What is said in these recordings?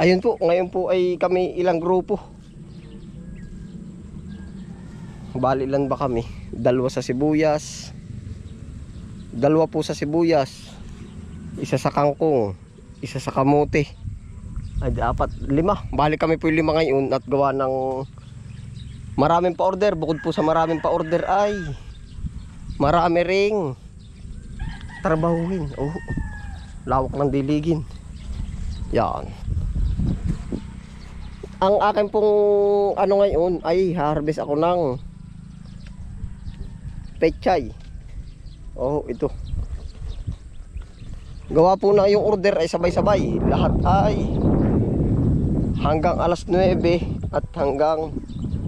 Ayun po, ngayon po ay kami ilang grupo. Bali ilan ba kami? Dalawa sa sibuyas. Dalawa po sa sibuyas. Isa sa kangkong. Isa sa kamote. Ay, di, apat, lima. Bali kami po yung lima ngayon at gawa ng maraming pa order. Bukod po sa maraming pa order ay marami ring trabahuhin. Oh, lawak ng diligin. Yan. Ang akin pong ano ngayon ay harvest ako ng pechay. Oh, ito. Gawa po na yung order ay sabay-sabay. Lahat ay hanggang alas 9 at hanggang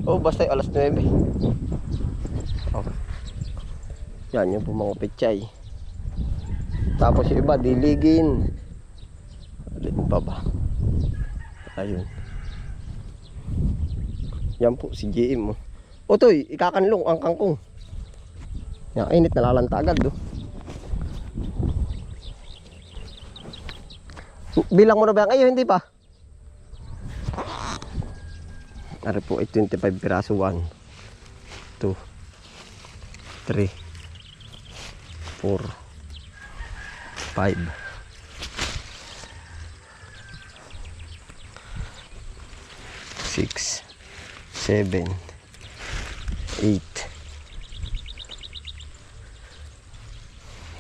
oh basta alas 9. Oh. Yan yung po mga pechay. Tapos yung iba diligin. Alin pa ba? Ayun. Yan po si JM. Oh. Otoy, ikakanlong ang kangkong. Yan, init nalalanta agad do. Bilang mo na ba? Ayun, hindi pa. Ari po, ay 25 piraso. 1, 2, 3, 4, 5, six, seven, eight,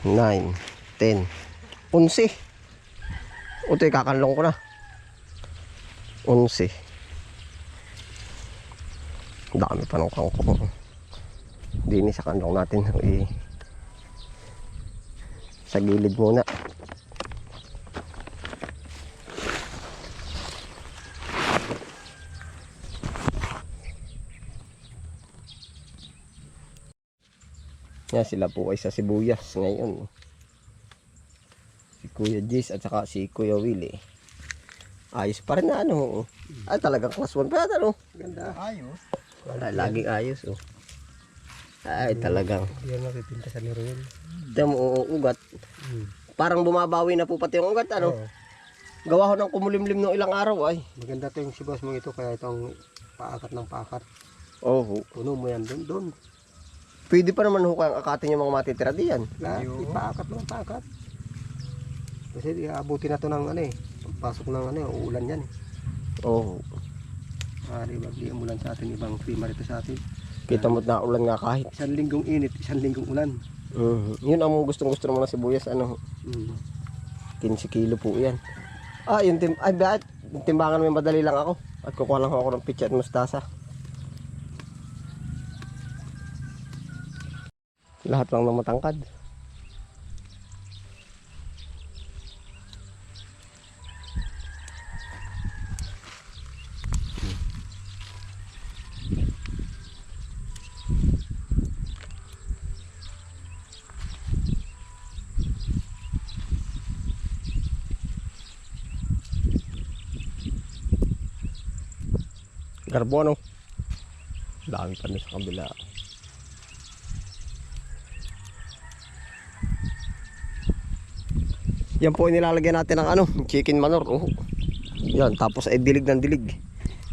nine, ten, unsi. O ito, kakanlong ko na. Unsi. Dami pa ng kangkong. Dini sa kanlong natin. I, sa gilid muna. Yan sila po ay sa sibuyas ngayon. Si Kuya Jis at saka si Kuya Willie. Ayos pa rin na ano. Ay talagang class 1 pa yata no. Ganda. Ayos. Ay, laging ayos oh. Ay talagang. Yan nakipinta sa yun. Damo oh, ugat. Hmm. Parang bumabawi na po pati yung ugat ano. Oo. Gawa ko ng kumulimlim ng ilang araw ay. Maganda to yung sibas mo ito kaya itong paakat ng paakat. Oh, Puno mo yan doon doon. Pwede pa naman hukay ang akatin yung mga matitira diyan. Lahat, ipaakat mo ng paakat. Kasi iabuti na to ng ano eh. Pasok ng ano eh, uulan yan eh. Oh, Maaari bagli ang ulan sa atin, ibang klima rito sa atin. kita mo na ulan nga kahit. Isang linggong init, isang linggong ulan. Mhm. Yun ang gustong gusto naman ng sibuyas ano. Hmm. 15 kilo po yan. Ah, yung tim ay bakit? Timbangan may madali lang ako. At kukuha lang ako ng pitcha at mustasa. Lahat lang ng matangkad. Garbo ano? Dami pa na sa kabila. Yan po nilalagyan natin ng ano, chicken manure. Oh. Yan, tapos ay dilig ng dilig.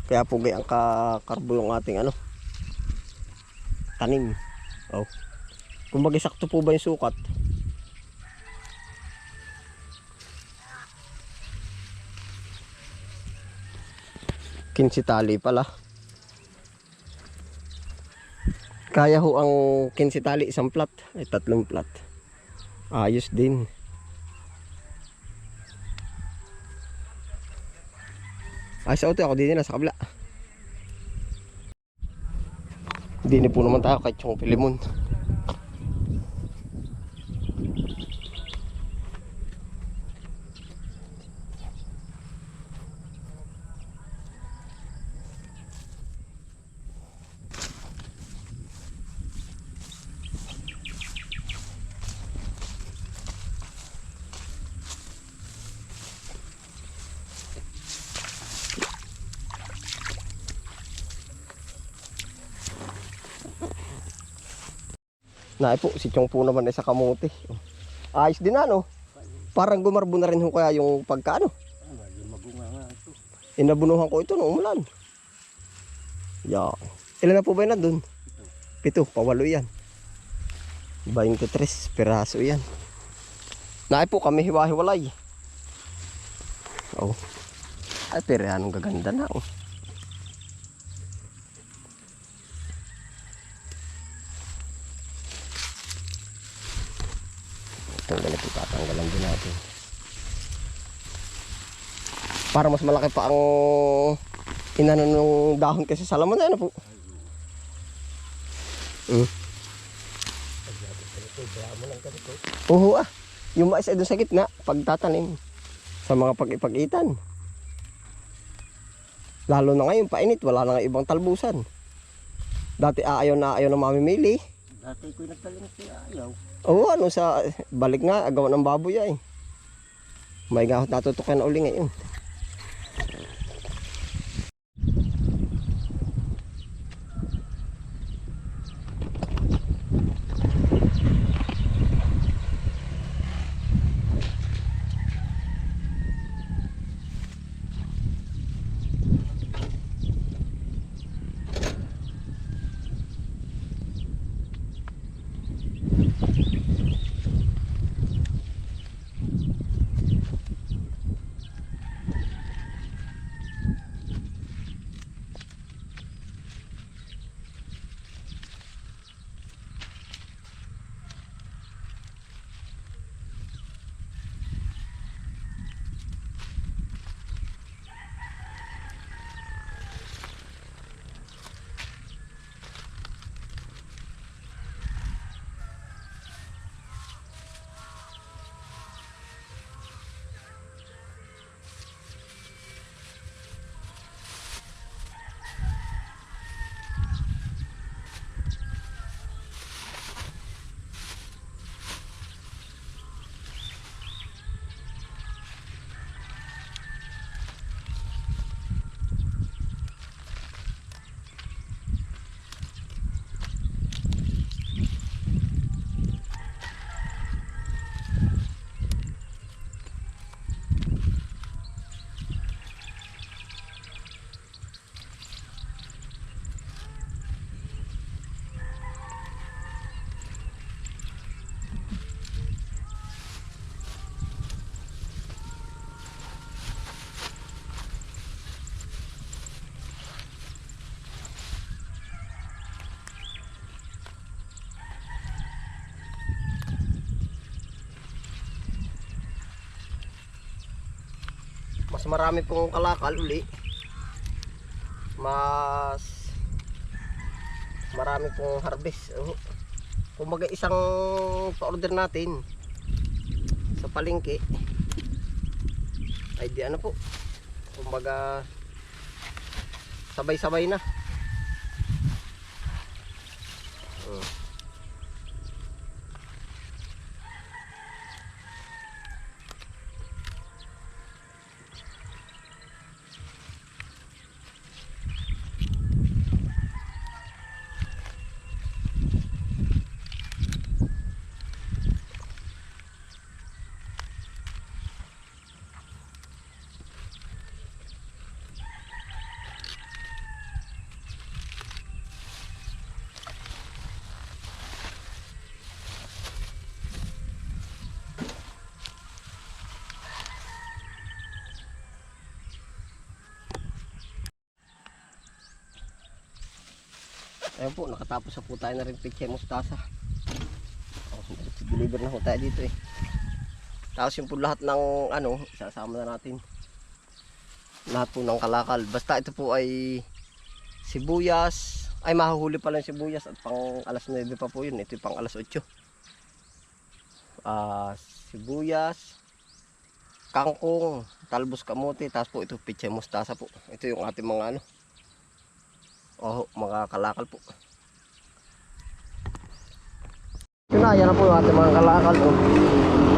Kaya po gayang kakarbo yung ating ano, tanim. Oh. Kumbaga sakto po ba yung sukat? Kinsi tali pala. Kaya ho ang kinsi tali isang plat. Ay tatlong plat. Ayos din. Ay sa auto ako din na sa kabila. Hindi po naman tayo kahit yung pilimon. Naay po, si Chong po naman ay sa kamote. Ayos din ano. Parang gumarbo na rin ho kaya yung pagkaano. Inabunuhan ko ito nung umulan. Yan. Ilan na po ba yun nandun? Pito. Pawalo yan. 23 piraso yan. Naay po kami hiwa-hiwalay. Oh. Ay, pero anong gaganda na oh. Tanggalin po, tatanggalan din natin. Para mas malaki pa ang inano ng dahon kasi sa laman na ano po. Mm. Oo ah. Yung mais ay doon sa gitna, pagtatanim. Sa mga pag-ipagitan. Lalo na ngayon, painit. Wala na ibang talbusan. Dati aayaw na ayaw na mamimili. Dati ko'y nagtalim siya ayaw. Oo, ano sa balik nga, agawan ng baboy ay. May nga natutukan na uli ngayon. Mas marami pong kalakal uli. Mas marami pong harvest. Kumbaga isang pa-order natin sa palengke ay di ano po. Kumbaga sabay-sabay na. Ayun po, nakatapos na po tayo na rin peche mustasa. Oh, deliver na po tayo dito eh. Tapos yung po lahat ng ano, isasama na natin. Lahat po ng kalakal. Basta ito po ay sibuyas. Ay mahuhuli pa lang sibuyas at pang alas 9 pa po yun. Ito yung pang alas 8. Ah, sibuyas, kangkong, talbos kamote, tapos po ito peche mustasa po. Ito yung ating mga ano, Oh, mga kalakal po. Yun na, yan na po yung ating mga kalakal. Oh.